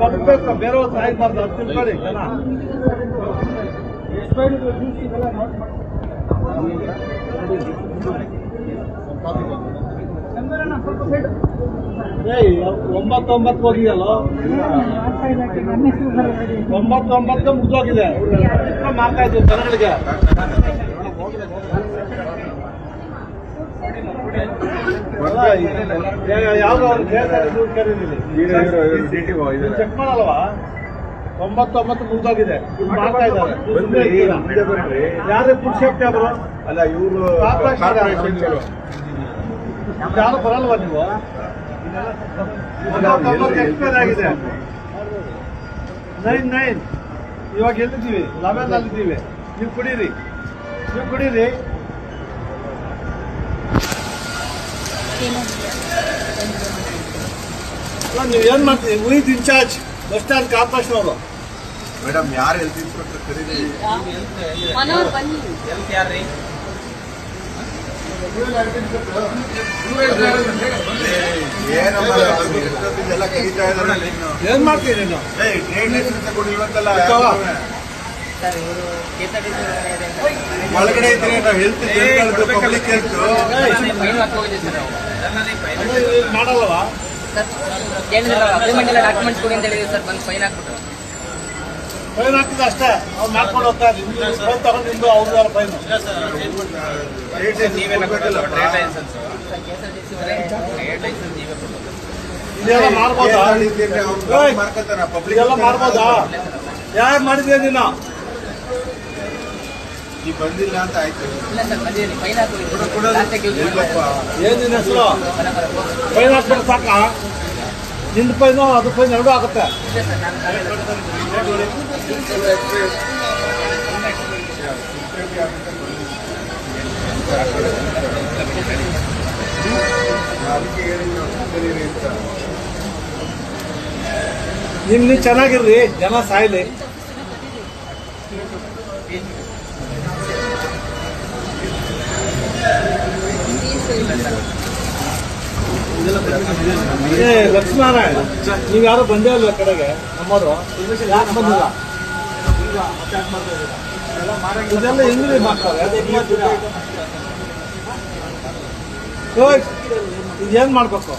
ಬದುಕಬೇಕು ಬೇರೆಯವ್ರು ಸಾಯ್ಬಾರ್ದು ಅದು ತಿಳ್ಕೊಳ್ಳಿ ಒಂಬತ್ತೊಂಬತ್ತು ಹೋಗಿದೆಯಲ್ಲ ಒಂಬತ್ತೊಂಬತ್ತು ಮುಗಿದೋಗಿದೆ. ಮಾಡ್ತಾ ಇದ್ದೀವಿ ಜನಗಳಿಗೆ. ಚೆಕ್ ಮಾಡಲ್ವಾ ಒಂಬತ್ತೊಂಬತ್ತು ಮುಗ್ದೋಗಿದೆ. ಇವ್ರು ಮಾಡ್ತಾ ಇದ್ದಾರೆ. ಯಾರು ಅವರು? ಅಲ್ಲ ಇವರು ಯಾರು ಬರಲ್ವಾ ನೀವು? ಎಕ್ಸ್ಪೈರ್ ಆಗಿದೆ. Nine nine. ಇವಾಗ ಎಲ್ಲಿದ್ದೀವಿ? ಲೆವೆನ್ ಅಲ್ಲಿದ್ದೀವಿ. ನೀವು ಕುಡೀರಿ. ನೀವು ಕುಡೀರಿ. ನೀವು ಏನ್ ಮಾಡ್ತೀವಿ with incharge bus stand corporation ಅವರು ಮೇಡಮ್ ಯಾರು ಹೆಲ್ತ್ ಇನ್ಸ್ಪೆಕ್ಟರ್ ಕರೀರಿ? ಇದಾರೆ ಏನ್ ಮಾಡ್ತೀರಿ ನೀವು? ಒಳಗಡೆ ಇದ್ರೆ ನಾವು ಹೆಲ್ತ್ ಪಬ್ಲಿಕ್ ಹೆಲ್ತ್ ಅಗ್ರಿಮೆಂಟ್ ಎಲ್ಲ ಡಾಕ್ಯುಮೆಂಟ್ಸ್ ಕೊಡಿ ಅಂತ ಹೇಳಿದ್ರು ಸರ್ ಬಂದು ಫೈನ್ ಹಾಕ್ಬಿಟ್ರು. ಫೈನ್ ಹಾಕಿದ ಅಷ್ಟೇ ಅವ್ರು ಮಾಡ್ಕೊಂಡು ಫೈನ್ ತಗೊಂಡು ನಿಮ್ದು ಫೈನ್ ಇದೆಲ್ಲ ಮಾಡ್ಬೋದಾ? ಏಯ್, ಮಾಡ್ಕೊತಾರ ಪಬ್ಲಿಕ್ ಇದೆಲ್ಲ ಮಾಡ್ಬೋದಾ? ಯಾರು ಮಾಡಿದ್ಯಾ ನೀನು ಈ ಬಂದಿಲ್ಲ ಅಂತ ಆಯ್ತು. ಇಲ್ಲ ಸರ್ ಬಂದಿದ್ದೀನಿ. ಫೈನ್ ಕೊಡೋದು. ಹಾಕಿ ಇಲ್ಲಪ್ಪ. ಏನ್ ನಿನ್ನ ಹೆಸರು? ಫೈನ್ ಹಾಕ್ಬಿಟ್ಟು ಸಾಕ? ನಿಂದು ಫೈನು ಅದು ಪೈನ ಎರಡೂ ಆಗುತ್ತೆ. ಅದಕ್ಕೆ ಅಂತ ನೀವು ಚೆನ್ನಾಗಿರ್ರಿ ಜನ ಸಾಯ್ಲಿ. ಏ ನೀವು ಯಾರು ಬಂದೇ ಇಲ್ಲ ಕಡೆಗೆ? ನಮ್ಮವರು. ಯಾಕೆ ಬಂದಿಲ್ಲ? ಇದೆಲ್ಲ ಹೆಂಗ್ರಿ ಮಾಡ್ತಾರೆ. ಇದೇನ್ ಮಾಡ್ಬೇಕು?